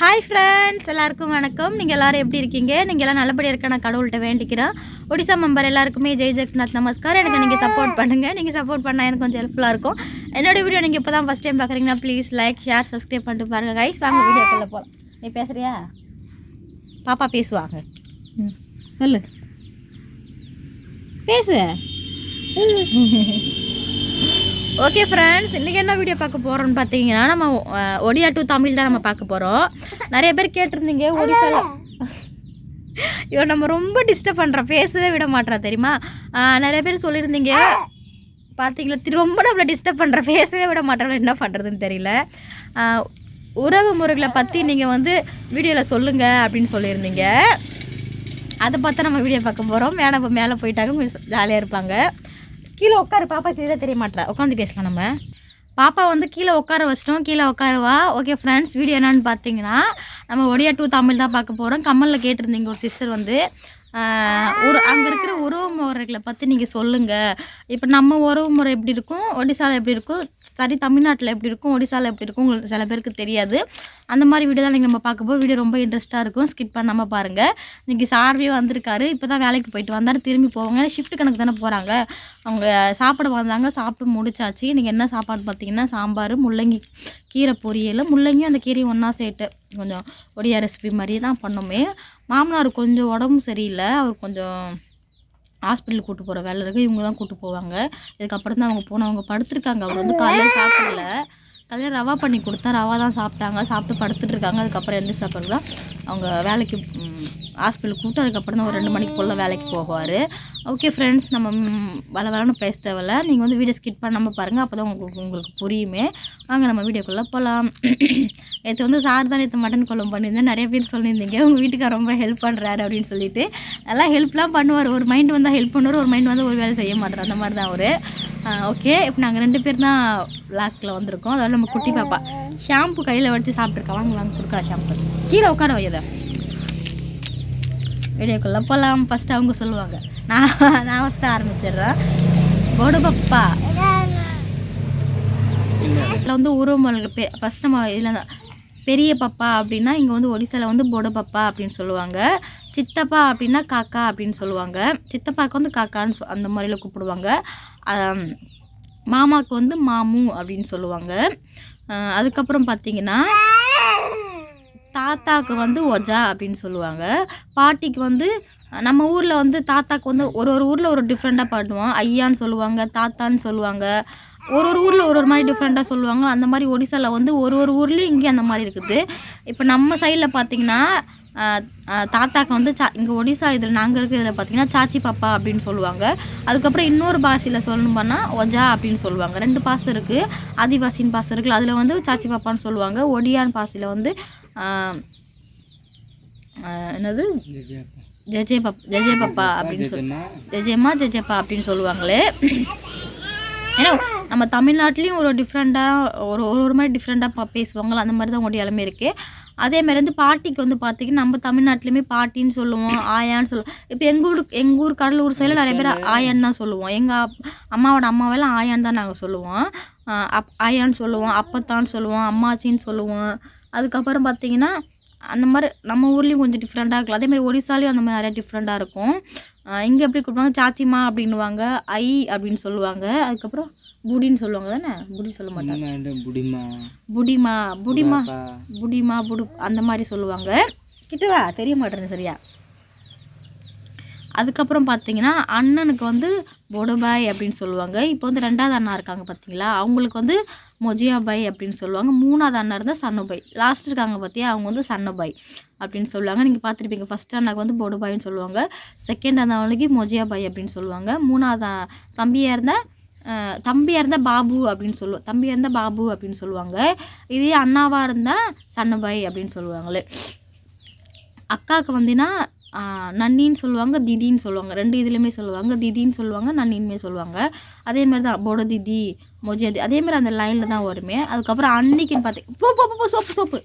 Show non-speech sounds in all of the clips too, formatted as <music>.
Hi friends எல்லாருக்கும் வணக்கம். நீங்கள் எல்லோரும் எப்படி இருக்கீங்க? நீங்கள் எல்லாம் நல்லபடியாக இருக்க நான் கடவுள்கிட்ட வேண்டிக்கிறேன். ஒடிசா மெம்பர் எல்லாருக்குமே ஜெய் ஜெகநாத் நமஸ்கார். எனக்கு நீங்கள் சப்போர்ட் பண்ணுங்கள் நீங்கள் சப்போர்ட் பண்ணால் எனக்கு கொஞ்சம் ஹெல்ப்ஃபுல்லாக இருக்கும். என்னோட வீடியோ நீங்கள் இப்போ தான் ஃபஸ்ட் டைம் பார்க்குறீங்கன்னா ப்ளீஸ் லைக் ஷேர் சப்ஸ்கிரைப் பண்ணிட்டு பாருங்கள் கைஸ் வாங்க வீடியோக்குள்ளே போகலாம் நீ பேசுகிறியா பாப்பா பேசுவாங்க. ம் சொல்லு. பேசு. ஓகே ஃப்ரெண்ட்ஸ் இன்றைக்கி என்ன வீடியோ பார்க்க போகிறோன்னு பார்த்தீங்கன்னா நம்ம ஒடியா டு தமிழ் தான் நம்ம பார்க்க போகிறோம் நிறைய பேர் கேட்டிருந்தீங்க ஒடிசால இவன் நம்ம ரொம்ப டிஸ்டர்ப் பண்ணுற பேசவே விட மாட்றா தெரியுமா? நிறைய பேர் சொல்லியிருந்தீங்க. பார்த்தீங்களா ரொம்ப நம்மளை டிஸ்டர்ப் பண்ணுற பேசவே விட மாட்டோம். என்ன பண்ணுறதுன்னு தெரியல. உறவு முறைகளை பற்றி நீங்கள் வந்து வீடியோவில் சொல்லுங்கள் அப்படின்னு சொல்லியிருந்தீங்க. அதை பார்த்தா நம்ம வீடியோ பார்க்க போகிறோம் இப்போ மேலே போயிட்டாங்க. கொஞ்சம் ஜாலியாக இருப்பாங்க. கீழே உட்காரு பாப்பா கீழே தெரிய மாட்டா. உட்காந்து பேசலாம் நம்ம. பாப்பா வந்து கீழே உட்கார வச்சிட்டோம் கீழே உட்காருவா. ஓகே ஃப்ரெண்ட்ஸ் வீடியோ என்னென்னு பார்த்தீங்கன்னா நம்ம ஒடியா டூ தமிழ் தான் பார்க்க போகிறோம் கமலில் கேட்டிருந்தீங்க ஒரு சிஸ்டர் வந்து. ஒரு அங்கே இருக்கிற உறவு முறைகளை பற்றி நீங்கள் சொல்லுங்கள் இப்போ நம்ம உறவு முறை எப்படி இருக்கும்? ஒடிசாவில் எப்படி இருக்கும்? சரி தமிழ்நாட்டில் எப்படி இருக்கும்? ஒடிசாவில் எப்படி இருக்கும்? உங்களுக்கு சில பேருக்கு தெரியாது. அந்த மாதிரி வீடியோ தான் நீங்கள் நம்ம பார்க்க போது வீடியோ ரொம்ப இன்ட்ரெஸ்ட்டாக இருக்கும். ஸ்கிப் பண்ணாமல் பாருங்கள் இன்றைக்கி சார்வே வந்திருக்காரு. இப்போ தான் வேலைக்கு போயிட்டு வந்தார். திரும்பி போவாங்க. ஷிஃப்ட் கணக்கு தானே போகிறாங்க அவங்க சாப்பிட வந்தாங்க. சாப்பிட்டு முடிச்சாச்சு. இன்றைக்கி என்ன சாப்பாடு பார்த்தீங்கன்னா சாம்பார் முள்ளங்கி கீரை பொரியல் முள்ளங்கியும் அந்த கீரையும் ஒன்றா சேர்த்து. கொஞ்சம் ஒடியா ரெசிபி மாதிரியே தான் பண்ணோமே. மாமனார் கொஞ்சம் உடம்பு சரியில்லை. அவர் கொஞ்சம் ஹாஸ்பிட்டலுக்கு கூட்டு போகிற வேலை இருக்குது இவங்க தான் கூட்டு போவாங்க. இதுக்கப்புறம் தான் அவங்க போனவங்க படுத்திருக்காங்க. அவர் வந்து காலையில் சாப்பிடல. காலையில் ரவா பண்ணி கொடுத்தா ரவா தான் சாப்பிட்டாங்க. சாப்பிட்டு படுத்துட்டு இருக்காங்க. அதுக்கப்புறம் எந்த சாப்பிட்றது தான் அவங்க வேலைக்கு ஹாஸ்பிட்டலுக்கு கூப்பிட்டு அதுக்கப்புறம் தான் ஒரு ரெண்டு மணிக்கு போல் வேலைக்கு போவார். ஓகே ஃப்ரெண்ட்ஸ் நம்ம வள வளன்னு பேச தேவையில்ல. நீங்கள் வந்து வீடியோ ஸ்கிட் பண்ணாமல் பாருங்கள் அப்போ தான் உங்களுக்கு உங்களுக்கு புரியுமே. வாங்க நம்ம வீடியோக்குள்ளே போகலாம் <clears throat> நேற்று வந்து சார் தான் நேற்று மட்டன் குழம்பு பண்ணியிருந்தேன். நிறைய பேர் சொல்லியிருந்தீங்க உங்கள் வீட்டுக்கார ரொம்ப ஹெல்ப் பண்ணுறாரு அப்படின்னு சொல்லிட்டு. நல்லா ஹெல்ப்லாம் பண்ணுவார். ஒரு மைண்ட் வந்தால் ஹெல்ப் பண்ணுவார் ஒரு மைண்ட் வந்து ஒரு வேலை செய்ய மாட்டார். அந்த மாதிரி தான் அவர். ஓகே இப்போ நாங்கள் ரெண்டு பேர் தான் பிளாக்கில் வந்திருக்கோம். அதாவது நம்ம குட்டி பாப்பா. ஷாம்பு கையில் வச்சு சாப்பிட்ருக்கா வாங்க வாங்க கொடுக்குறா ஷாம்பு கீழே உட்கார வையதை. வீடியோக்குள்ளே போகலாம் ஃபஸ்ட்டு அவங்க சொல்லுவாங்க. நான் நான் ஃபஸ்ட்டு ஆரம்பிச்சிடுறேன். போடு பப்பா. இதில் வந்து உருவமொழிகள் பெ ஃபஸ்ட் நம்ம இதில் பெரிய பப்பா அப்படின்னா இங்கே வந்து ஒடிசாவில் வந்து போட பப்பா அப்படின்னு சொல்லுவாங்க. சித்தப்பா அப்படின்னா காக்கா அப்படின்னு சொல்லுவாங்க. சித்தப்பாவுக்கு வந்து காக்கான்னு சொ அந்த மாதிரில கூப்பிடுவாங்க. மாமாவுக்கு வந்து மாமு அப்படின்னு சொல்லுவாங்க. அதுக்கப்புறம் பார்த்தீங்கன்னா தாத்தாக்கு வந்து ஒஜா அப்படின்னு சொல்லுவாங்க. பாட்டிக்கு வந்து நம்ம ஊரில் வந்து தாத்தாக்கு வந்து ஒரு ஒரு ஊரில் ஒரு டிஃப்ரெண்ட்டாக பாடுவோம். ஐயான்னு சொல்லுவாங்க தாத்தான்னு சொல்லுவாங்க. ஒரு ஒரு ஊரில் ஒரு ஒரு மாதிரி டிஃப்ரெண்ட்டாக சொல்லுவாங்க. அந்த மாதிரி ஒடிசாவில் வந்து ஒரு ஒரு ஊர்லேயும் இங்கே அந்த மாதிரி இருக்குது. இப்போ நம்ம சைடில் பார்த்தீங்கன்னா தாத்தாக்கு வந்து சா இங்கே ஒடிசா இதில் நாங்கள் இருக்கிறதுல பார்த்தீங்கன்னா சாச்சி பாப்பா அப்படின்னு சொல்லுவாங்க. அதுக்கப்புறம் இன்னொரு பாஷையில் சொல்லணும் பண்ணால் ஒஜா அப்படின்னு சொல்லுவாங்க. ரெண்டு பாசம் இருக்குது ஆதிவாசின் பாசம் இருக்குல்ல அதில் வந்து சாச்சி பாப்பான்னு சொல்லுவாங்க. ஒடியான் பாசையில் வந்து என்னது? ஜெஜே பப் ஜெஜே பப்பா அப்படின்னு சொல்லி ஜெஜேம்மா ஜெஜேப்பா அப்படின்னு சொல்லுவாங்களே. ஏன்னா நம்ம தமிழ்நாட்டிலையும் ஒரு டிஃப்ரெண்ட்டாக ஒரு ஒரு ஒரு மாதிரி டிஃப்ரெண்ட்டாக பேசுவாங்களா? அந்த மாதிரி தான் ஒடியாலுமே இருக்குது அதே மாதிரி வந்து பாட்டிக்கு வந்து பார்த்திங்கன்னா நம்ம தமிழ்நாட்டிலையுமே பாட்டின்னு சொல்லுவோம் ஆயான்னு சொல்லுவோம். இப்போ எங்கள் ஊர் எங்கள் ஊர் கடலூர் சைடில் நிறைய பேர் ஆயான்னு தான் சொல்லுவோம். எங்கள் அம்மாவோட அம்மாவெல்லாம் ஆயான்னு தான் நாங்கள் சொல்லுவோம். அப் ஆயான்னு சொல்லுவோம் அப்பத்தான்னு சொல்லுவோம் அம்மாச்சின்னு சொல்லுவோம். அதுக்கப்புறம் பார்த்தீங்கன்னா அந்த மாதிரி நம்ம ஊர்லேயும் கொஞ்சம் டிஃப்ரெண்ட்டாக இருக்கலாம். அதே மாதிரி ஒடிசாலையும் அந்த மாதிரி நிறைய டிஃப்ரெண்ட்டாக இருக்கும். இங்கே எப்படி கூப்பிடுவாங்க? சாச்சிமா அப்படின்னுவாங்க. ஐ அப்படின்னு சொல்லுவாங்க. அதுக்கப்புறம் புடின்னு சொல்லுவாங்க தானே? புடி சொல்ல மாட்டாங்க. புடிமா? புடிமா புடிமா புடிமா புடு அந்த மாதிரி சொல்லுவாங்க. கிட்டவா? தெரிய மாட்டேன்னு சரியா? அதுக்கப்புறம் பார்த்தீங்கன்னா அண்ணனுக்கு வந்து பொடுபாய் அப்படின்னு சொல்லுவாங்க. இப்போ வந்து ரெண்டாவது அண்ணா இருக்காங்க பார்த்தீங்களா அவங்களுக்கு வந்து மொஜியாபாய் அப்படின்னு சொல்லுவாங்க. மூணாவது அண்ணா இருந்தால் சன்னுபாய் லாஸ்ட் இருக்காங்க பார்த்தியா அவங்க வந்து சன்னபாய் அப்படின்னு சொல்லுவாங்க. நீங்கள் பார்த்துருப்பீங்க ஃபஸ்ட் அண்ணாக்கு வந்து பொடுபாய்னு சொல்லுவாங்க. செகண்ட் அண்ணாவுக்கு மொஜியாபாய் அப்படின்னு சொல்லுவாங்க. மூணாவது தம்பியாக இருந்தால் தம்பியாக இருந்தால் பாபு அப்படின்னு சொல்லுவோம் தம்பியாக இருந்தால் பாபு அப்படின்னு சொல்லுவாங்க. இதே அண்ணாவாக இருந்தால் சன்னபாய் அப்படின்னு சொல்லுவாங்களே. அக்காவுக்கு வந்தீங்கன்னா நன்னின்னு சொல்லுவாங்க திதின்னு சொல்லுவாங்க. ரெண்டு இதுலேயுமே சொல்லுவாங்க திதின்னு சொல்லுவாங்க நன்னின்னுமே சொல்லுவாங்க. அதே மாதிரி தான் போட திதி மொஜதி அதே மாதிரி அந்த லைனில் தான் வருமே. அதுக்கப்புறம் அன்னைக்குன்னு பார்த்தீங்க போ போ போ, சோப்பு சோப்பு.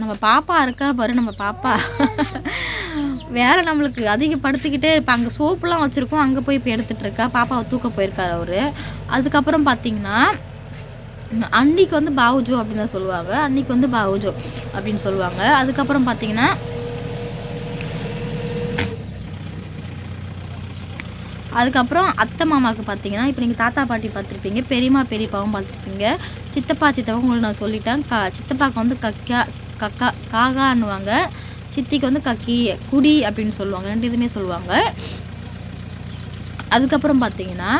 நம்ம பாப்பா இருக்கா பாரு நம்ம பாப்பா. வேலை நம்மளுக்கு அதிகப்படுத்திக்கிட்டே இப்போ அங்கே சோப்புலாம் வச்சுருக்கோம் அங்கே போய் இப்போ எடுத்துகிட்டு இருக்கா. பாப்பாவை தூக்க போயிருக்காரு அவர். அதுக்கப்புறம் பார்த்தீங்கன்னா அன்னிக்கு வந்து பாவுஜோ அப்படின்னு தான் சொல்லுவாங்க. அன்னைக்கு வந்து பாவுஜோ அப்படின்னு சொல்லுவாங்க. அதுக்கப்புறம் பார்த்தீங்கன்னா அதுக்கப்புறம் அத்தை மாமாவுக்கு பார்த்தீங்கன்னா இப்போ நீங்கள் தாத்தா பாட்டி பார்த்துருப்பீங்க பெரியம்மா பெரியப்பாவும் பார்த்துருப்பீங்க. சித்தப்பா சித்தப்பா உங்களுக்கு நான் சொல்லிட்டேன். கா சித்தப்பாவுக்கு வந்து கக்கா கக்கா காகான்னுவாங்க. சித்திக்கு வந்து கக்கி குடி அப்படின்னு சொல்லுவாங்க. ரெண்டு இதுவுமே சொல்லுவாங்க. அதுக்கப்புறம் பார்த்தீங்கன்னா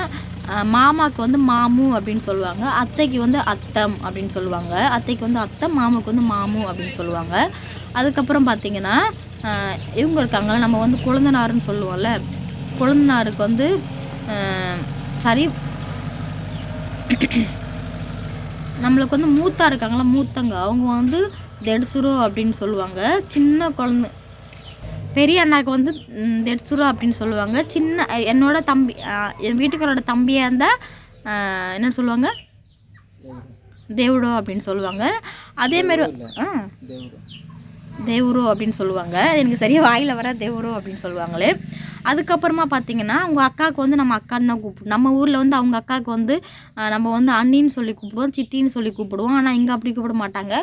மாமாவுக்கு மாமாக்கு வந்து மாமு அப்படின்னு சொல்லுவாங்க. அத்தைக்கு வந்து அத்தம் அப்படின்னு சொல்லுவாங்க. அத்தைக்கு வந்து அத்தம் மாமுக்கு வந்து மாமு அப்படின்னு சொல்லுவாங்க. அதுக்கப்புறம் பார்த்தீங்கன்னா இவங்க இருக்காங்களா நம்ம வந்து குழந்தனாருன்னு சொல்லுவோம்ல. குழந்தனாருக்கு வந்து சரி. நம்மளுக்கு வந்து மூத்தா இருக்காங்களா மூத்தங்க. அவங்க வந்து தெடுசுரோ அப்படின்னு சொல்லுவாங்க. சின்ன குழந்தை பெரிய அண்ணாக்கு வந்து தெட்சுரோ அப்படின்னு சொல்லுவாங்க. சின்ன என்னோட தம்பி என் வீட்டுக்காரோட தம்பியாக இருந்தால் என்ன சொல்லுவாங்க? தேவுடோ அப்படின்னு சொல்லுவாங்க. அதே மாதிரி ஆ. தேவுரோ. அப்படின்னு சொல்லுவாங்க. எனக்கு சரியாக வாயில் வர தேவுரோ அப்படின்னு சொல்லுவாங்களே. அதுக்கப்புறமா பார்த்தீங்கன்னா அவங்க அக்காவுக்கு வந்து நம்ம அக்கான்னு தான் கூப்பிடுவோம். நம்ம ஊரில் வந்து அவங்க அக்காவுக்கு வந்து நம்ம வந்து அண்ணின்னு சொல்லி கூப்பிடுவோம் சித்தின்னு சொல்லி கூப்பிடுவோம். ஆனால் இங்கே அப்படி கூப்பிட மாட்டாங்க.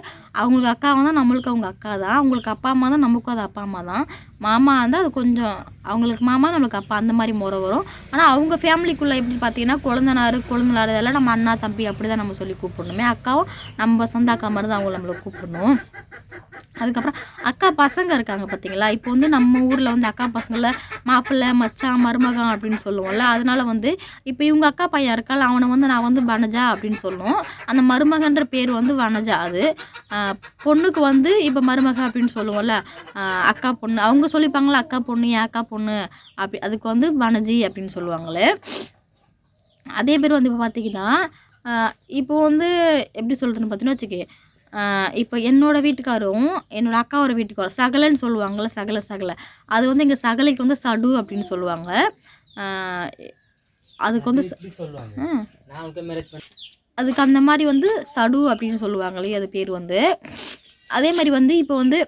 அவங்களுக்கு அக்கா தான் நம்மளுக்கு அவங்க அக்கா தான். அவங்களுக்கு அப்பா அம்மா தான் நமக்கும் அது அப்பா அம்மா தான். மாமா இருந்தால் அது கொஞ்சம் அவங்களுக்கு மாமா நம்மளுக்கு அப்பா அந்த மாதிரி முறை வரும். ஆனால் அவங்க ஃபேமிலிக்குள்ளே எப்படி பார்த்தீங்கன்னா குழந்தனார் குழந்தனார் இதெல்லாம் நம்ம அண்ணா தம்பி அப்படி தான் நம்ம சொல்லி கூப்பிடணுமே. அக்காவும் நம்ம சொந்த அக்கா மாதிரி தான் அவங்கள நம்மளை கூப்பிடணும். அதுக்கப்புறம் அக்கா பசங்க இருக்காங்க பார்த்தீங்களா இப்போ வந்து நம்ம ஊரில் வந்து அக்கா பசங்களை மாப்பிள்ளை மச்சான் மருமகன் அப்படின்னு சொல்லுவோம்ல. அதனால வந்து இப்போ இவங்க அக்கா பையன் இருக்கால அவனை வந்து நான் வந்து வனஜா அப்படின்னு சொல்லுவோம். அந்த மருமகன்ற பேர் வந்து வனஜா அது. பொண்ணுக்கு வந்து இப்போ மருமக அப்படின்னு சொல்லுவோம்ல. அக்கா பொண்ணு அவங்க சொல்லிப்பாங்களா அக்கா பொண்ணு என் அக்கா பொண்ணு அப்படி அதுக்கு வந்து வனஜி அப்படின்னு சொல்லுவாங்களே. அதே பேர் வந்து இப்போ பார்த்தீங்கன்னா இப்போ வந்து எப்படி சொல்கிறதுன்னு பார்த்தீங்கன்னா வச்சுக்கே இப்போ என்னோட வீட்டுக்காரும் என்னோட அக்காவோட வீட்டுக்காரும் சகலன்னு சொல்லுவாங்கள்ல சகல சகல. அது வந்து எங்கள் சகலைக்கு வந்து சடு அப்படின்னு சொல்லுவாங்க. அதுக்கு வந்து அதுக்கு அந்த மாதிரி வந்து சடு அப்படின்னு சொல்லுவாங்களே அது பேர் வந்து. அதே மாதிரி வந்து இப்போ வந்து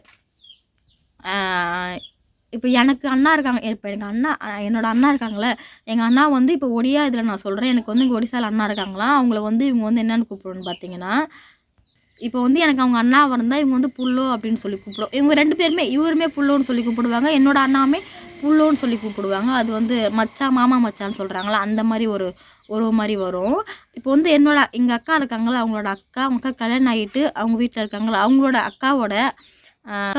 இப்போ எனக்கு அண்ணா இருக்காங்க. இப்போ எனக்கு அண்ணா என்னோட அண்ணா இருக்காங்களே எங்கள் அண்ணா வந்து இப்போ ஒடியா இதில் நான் சொல்கிறேன் எனக்கு வந்து இங்கே ஒடிசாவில் அண்ணா இருக்காங்களா? அவங்கள வந்து இவங்க வந்து என்னென்னு கூப்பிடுவோன்னு பார்த்தீங்கன்னா இப்போ வந்து எனக்கு அவங்க அண்ணா வந்தால் இவங்க வந்து புல்லோ அப்படின்னு சொல்லி கூப்பிடும். இவங்க ரெண்டு பேருமே இவருமே புல்லோன்னு சொல்லி கூப்பிடுவாங்க. என்னோட அண்ணாமே புல்லோன்னு சொல்லி கூப்பிடுவாங்க. அது வந்து மச்சான் மாமா மச்சான்னு சொல்கிறாங்களா அந்த மாதிரி ஒரு ஒரு மாதிரி வரும். இப்போ வந்து என்னோட எங்கள் அக்கா இருக்காங்களா அவங்களோட அக்கா அவங்க அக்கா கல்யாணம் ஆகிட்டு அவங்க வீட்டில் இருக்காங்களா அவங்களோட அக்காவோட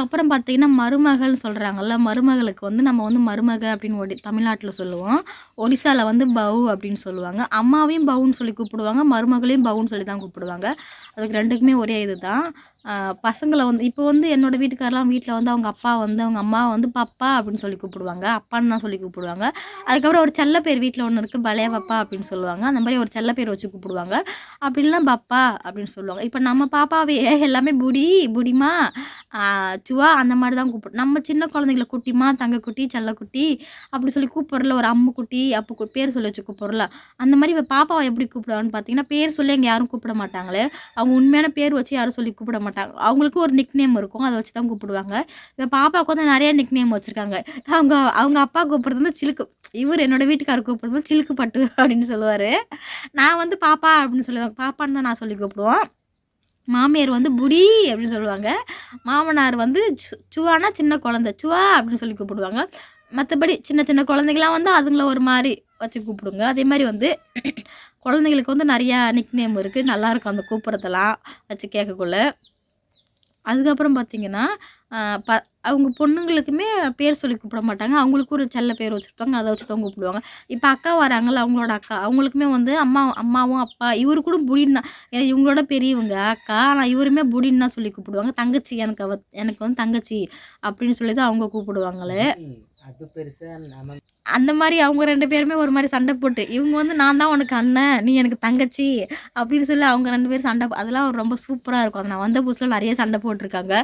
அப்புறம் பார்த்தீங்கன்னா மருமகள்னு சொல்கிறாங்கல்ல மருமகளுக்கு வந்து நம்ம வந்து மருமக அப்படின்னு ஒடி தமிழ்நாட்டில் சொல்லுவோம். ஒடிசாவில் வந்து பவு அப்படின்னு சொல்லுவாங்க. அம்மாவையும் பவுன்னு சொல்லி கூப்பிடுவாங்க மருமகளையும் பவுன்னு சொல்லி தான் கூப்பிடுவாங்க. அதுக்கு ரெண்டுக்குமே ஒரே இது தான் பசங்களை வந்து இப்போ வந்து என்னோடய வீட்டுக்காரெலாம் வீட்டில் வந்து அவங்க அப்பா வந்து அவங்க அம்மா வந்து பப்பா அப்படின்னு சொல்லி கூப்பிடுவாங்க. அப்பான்னு தான் சொல்லி கூப்பிடுவாங்க. அதுக்கப்புறம் ஒரு செல்ல பேர் வீட்டில் ஒன்று இருக்குது பழைய பப்பா அப்படின்னு சொல்லுவாங்க. அந்த மாதிரி ஒரு செல்ல பேர் வச்சு கூப்பிடுவாங்க. அப்படின்லாம் பப்பா அப்படின்னு சொல்லுவாங்க. இப்போ நம்ம பாப்பாவே எல்லாமே புடி புடிமா சுவா அந்த மாதிரி தான் கூப்பிடும் நம்ம சின்ன குழந்தைங்கள குட்டிமா தங்கக்குட்டி செல்லக்குட்டி அப்படி சொல்லி கூப்பிட்றல ஒரு அம்மு குட்டி அப்போ பேர் சொல்லி வச்சு கூப்பிட்றல அந்த மாதிரி இப்போ பாப்பாவை எப்படி கூப்பிடுவான்னு பார்த்தீங்கன்னா பேர் சொல்லி அங்கே யாரும் கூப்பிட மாட்டாங்களே. அவங்க உண்மையான பேர் வச்சு யாரும் சொல்லி கூப்பிட மாட்டாங்க. அவங்களுக்கு ஒரு நிக் நேம் இருக்கும். அதை வச்சு தான் கூப்பிடுவாங்க. இப்போ பாப்பாவுக்கு வந்து நிறைய நிக் நேம் வச்சுருக்காங்க. அவங்க அவங்க அப்பா கூப்பிட்றது வந்து சிலுக்கு இவர் என்னோட வீட்டுக்காரர் கூப்பிட்றது வந்து சிலுக்கு பட்டு <laughs> அப்படின்னு சொல்லுவார். நான் வந்து பாப்பா அப்படின்னு சொல்லுவேன். பாப்பான்னு தான் நான் சொல்லி கூப்பிடுவோம். மாமியார் வந்து புடி அப்படின்னு சொல்லுவாங்க. மாமனார் வந்து சு சுவானா சின்ன குழந்தை சுவா அப்படின்னு சொல்லி கூப்பிடுவாங்க. மற்றபடி சின்ன சின்ன குழந்தைங்களாம் வந்து அதுங்கள ஒரு மாதிரி வச்சு கூப்பிடுங்க. அதே மாதிரி வந்து <clears throat> குழந்தைங்களுக்கு வந்து நிறையா நிக் நேம் இருக்குது நல்லாயிருக்கும் அந்த கூப்பிட்றதெல்லாம் வச்சு கேட்கக்குள்ள. அதுக்கப்புறம் பார்த்தீங்கன்னா ப அவங்க பொண்ணுங்களுக்குமே பேர் சொல்லி கூப்பிட மாட்டாங்க. அவங்களுக்கும் ஒரு செல்ல பேர் வச்சுருப்பாங்க. அதை வச்சு தான் கூப்பிடுவாங்க. இப்போ அக்கா வராங்கல்ல அவங்களோட அக்கா அவங்களுக்குமே வந்து அம்மா அம்மாவும் அப்பா இவரு கூட புடின்னு தான் ஏன்னா இவங்களோட பெரியவங்க அக்கா ஆனால் இவருமே புடின்னா சொல்லி கூப்பிடுவாங்க. தங்கச்சி எனக்கு அவ எனக்கு வந்து தங்கச்சி அப்படின்னு சொல்லி தான் அவங்க கூப்பிடுவாங்களே. அது பெருசா நம்ம அந்த மாதிரி அவங்க ரெண்டு பேருமே ஒரு மாதிரி சண்டை போட்டு இவங்க வந்து நான் தான் உனக்கு அண்ணன் நீ எனக்கு தங்கச்சி அப்படின்னு சொல்லி அவங்க ரெண்டு பேரும் சண்டை அதெல்லாம் ரொம்ப சூப்பராக இருக்கும். அது நான் வந்த புதுசில் நிறைய சண்டை போட்டிருக்காங்க.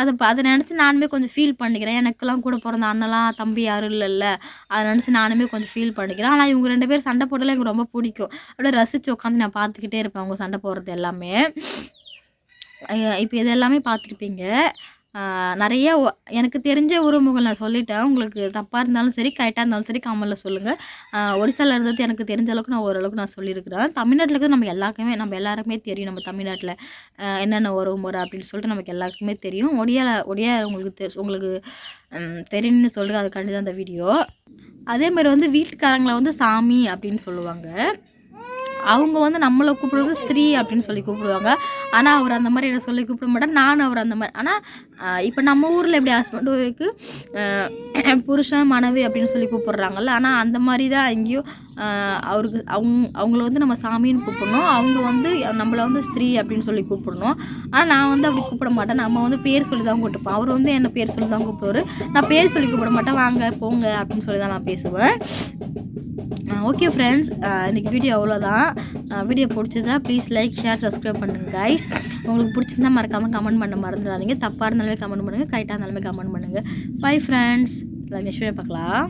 அதை அதை நினச்சி நானுமே கொஞ்சம் ஃபீல் பண்ணிக்கிறேன். எனக்கெல்லாம் கூட பிறந்த அண்ணலாம் தம்பி யாரும் இல்லைல்ல அதை நினச்சி நானுமே கொஞ்சம் ஃபீல் பண்ணிக்கிறேன். ஆனால் இவங்க ரெண்டு பேரும் சண்டை போட்டதில் எனக்கு ரொம்ப பிடிக்கும். அப்படியே ரசித்து உட்காந்து நான் பார்த்துக்கிட்டே இருப்பேன் அவங்க சண்டை போடுறது எல்லாமே. இப்போ இது எல்லாமே பார்த்துருப்பீங்க. நிறைய எனக்கு தெரிஞ்ச உறவுகள் நான் சொல்லிட்டேன். உங்களுக்கு தப்பாக இருந்தாலும் சரி கரெக்டாக இருந்தாலும் சரி கமலில் சொல்லுங்கள் ஒடிசாவில் இருந்தது எனக்கு தெரிஞ்ச அளவுக்கு நான் ஓரளவுக்கு நான் சொல்லியிருக்கிறேன். தமிழ்நாட்டில் இருக்கிறது நம்ம எல்லாருக்குமே நம்ம எல்லாருக்குமே தெரியும். நம்ம தமிழ்நாட்டில் என்னென்ன உறவு முறை அப்படின்னு சொல்லிட்டு நமக்கு எல்லாருக்குமே தெரியும். ஒடியா ஒடியா உங்களுக்கு உங்களுக்கு தெரியும்னு சொல்லுங்கள் அதுக்காண்டி தான் அந்த வீடியோ. அதே மாதிரி வந்து வீட்டுக்காரங்களை வந்து சாமி அப்படின்னு சொல்லுவாங்க. அவங்க வந்து நம்மளை கூப்பிடுறது ஸ்திரீ அப்படின்னு சொல்லி கூப்பிடுவாங்க. ஆனால் அவர் அந்த மாதிரி என்ன சொல்லி கூப்பிட மாட்டார். நான் அவர் அந்த மாதிரி. ஆனால் இப்போ நம்ம ஊரில் எப்படி ஹஸ்பண்ட் ஒய்ஃபுக்கு புருஷன் மனைவி அப்படின்னு சொல்லி கூப்பிடுறாங்கல்ல ஆனால் அந்த மாதிரி தான் எங்கேயும் அவருக்கு அவங்க அவங்கள வந்து நம்ம சாமின்னு கூப்பிடணும். அவங்க வந்து நம்மளை வந்து ஸ்திரீ அப்படின்னு சொல்லி கூப்பிடணும். ஆனால் நான் வந்து அப்படி கூப்பிட மாட்டேன். நம்ம வந்து பேர் சொல்லி தான் கூப்பிட்டுப்போம். அவர் வந்து என்ன பேர் சொல்லி தான் கூப்பிடுவார்? நான் பேர் சொல்லி கூப்பிட மாட்டேன். வாங்க போங்க அப்படின்னு சொல்லி தான் நான் பேசுவேன். ஓகே ஃப்ரெண்ட்ஸ் இன்றைக்கி வீடியோ அவ்வளோதான் வீடியோ பிடிச்சதா ப்ளீஸ் லைக் ஷேர் சப்ஸ்கிரைப் பண்ணுங்கள் கைஸ் உங்களுக்கு பிடிச்சிருந்தா மறக்காமல் கமெண்ட் பண்ண மறந்துடாதீங்க. தப்பாக இருந்தாலுமே கமெண்ட் பண்ணுங்கள் கரெக்டாக இருந்தாலுமே கமெண்ட் பண்ணுங்கள் பை ஃப்ரெண்ட்ஸ் நெக்ஸ்ட் வீடியோ பார்க்கலாம்.